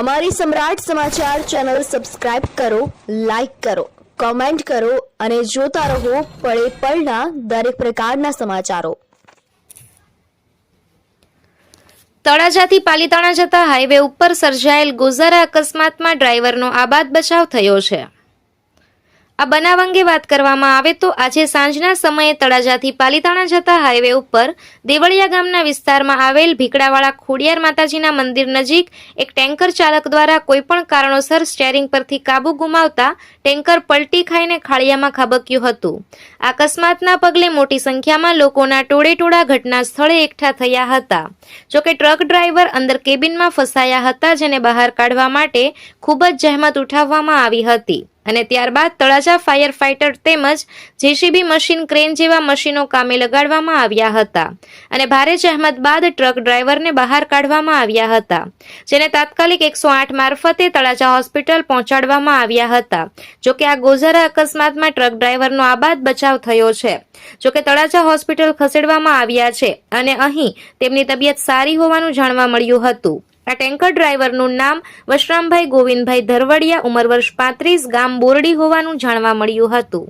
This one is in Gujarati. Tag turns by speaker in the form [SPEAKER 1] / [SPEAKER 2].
[SPEAKER 1] અમારી સમ્રાટ સમાચાર ચેનલ સબસ્ક્રાઇબ કરો, લાઇક કરો, કોમેન્ટ કરો અને જોતા રહો પળે પળના દરેક પ્રકારના સમાચારો.
[SPEAKER 2] તળાજાથી પાલીતાણા જતા હાઈવે ઉપર સર્જાયેલ ગોઝારા અકસ્માતમાં ડ્રાઈવરનો આબાદ બચાવ થયો છે. આ બનાવ અંગે વાત કરવામાં આવે તો આજે સાંજના સમયે તળાજાથી પાલીતાણા જતા હાઈવે ઉપર દેવળિયા ગામના વિસ્તારમાં આવેલ ભીકડાવાળા ખોડિયાર માતાજીના મંદિર નજીક એક ટેન્કર ચાલક દ્વારા કોઈપણ કારણોસર સ્ટેરિંગ પરથી કાબુ ગુમાવતા ટેન્કર પલટી ખાઈને ખાળિયામાં ખાબક્યું હતું. અકસ્માતના પગલે મોટી સંખ્યામાં લોકોના ટોળેટોળા ઘટના સ્થળે એકઠા થયા હતા. જોકે ટ્રક ડ્રાઈવર અંદર કેબિનમાં ફસાયા હતા, જેને બહાર કાઢવા માટે ખૂબ જ જહેમત ઉઠાવવામાં આવી હતી. અને ત્યારબાદ તળાજા ફાયર ફાઇટર તેમજ જેસીબી મશીન ક્રેન જેવા મશીનો કામે લગાડવામાં આવ્યા હતા. અને ભારે જહેમત બાદ ટ્રક ડ્રાઈવરને બહાર કાઢવામાં આવ્યા હતા, જેને તાત્કાલિક એકસો આઠ મારફતે તળાજા હોસ્પિટલ પહોંચાડવામાં આવ્યા હતા. જોકે આ ગોઝારા અકસ્માતમાં ટ્રક ડ્રાઈવરનો આબાદ બચાવ થયો છે. જોકે તળાજા હોસ્પિટલ ખસેડવામાં આવ્યા છે અને અહીં તેમની તબિયત સારી હોવાનું જાણવા મળ્યું હતું. આ ટેન્કર ડ્રાઈવરનું નામ વશરામભાઈ ગોવિંદભાઈ ધરવડિયા, ઉંમર વર્ષ પાંત્રીસ, ગામ બોરડી હોવાનું જાણવા મળ્યું હતું.